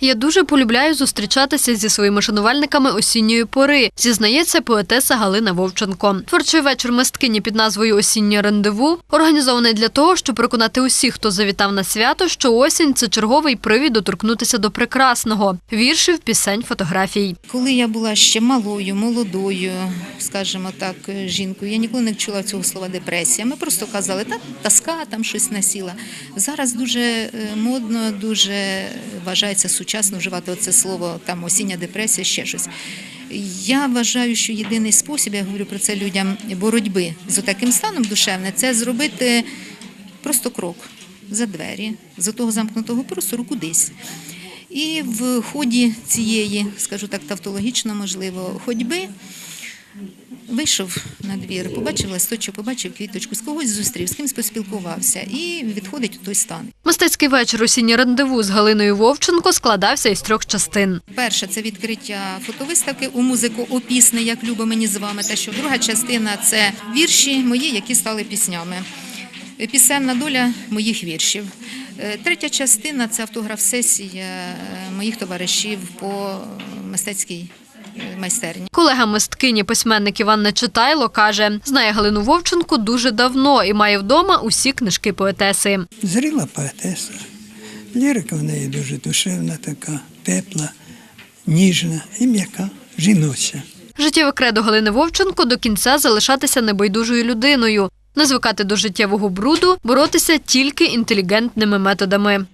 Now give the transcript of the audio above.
Я дуже полюбляю зустрічатися зі своїми шанувальниками осінньої пори, зізнається поетеса Галина Вовченко. Творчий вечір мисткині під назвою Осіннє рандеву організований для того, щоб переконати усіх, хто завітав на свято, що осінь це черговий привід доторкнутися до прекрасного віршів, пісень, фотографій. Коли я була ще малою, молодою, скажімо так, жінкою, я ніколи не чула цього слова депресія. Ми просто казали, та тоска там щось насіла. Зараз дуже е, модно, дуже вважається сучасно вживати оце слово там осіння депресія, ще щось. Я вважаю, що єдиний спосіб, я говорю про це людям, боротьби з таким станом душевним, це зробити просто крок за двері, за того замкнутого простору кудись. І в ході цієї, скажу так, тавтологічно, можливо, ходьби вийшов на двір, побачив листочок, побачив квіточку, з когось зустрів, з кимось поспілкувався і відходить у той стан. Мистецький вечір осіннє рандеву з Галиною Вовченко складався із трьох частин. Перше це відкриття фотовиставки у музику опісне, як любо мені з вами. Та що друга частина це вірші мої, які стали піснями. Пісенна доля моїх віршів. Е, Третя частина це автограф-сесія е, моїх товаришів по мистецькій майстерні. Колега мисткині письменник Іван Нечитайло каже, знає Галину Вовченко дуже давно і має вдома усі книжки поетеси. Зріла поетеса. Лірика в неї дуже душевна, така, тепла, ніжна і м'яка, жіноча. Життєве кредо Галини Вовченко до кінця залишатися небайдужою людиною, не звикати до життєвого бруду, боротися тільки інтелігентними методами.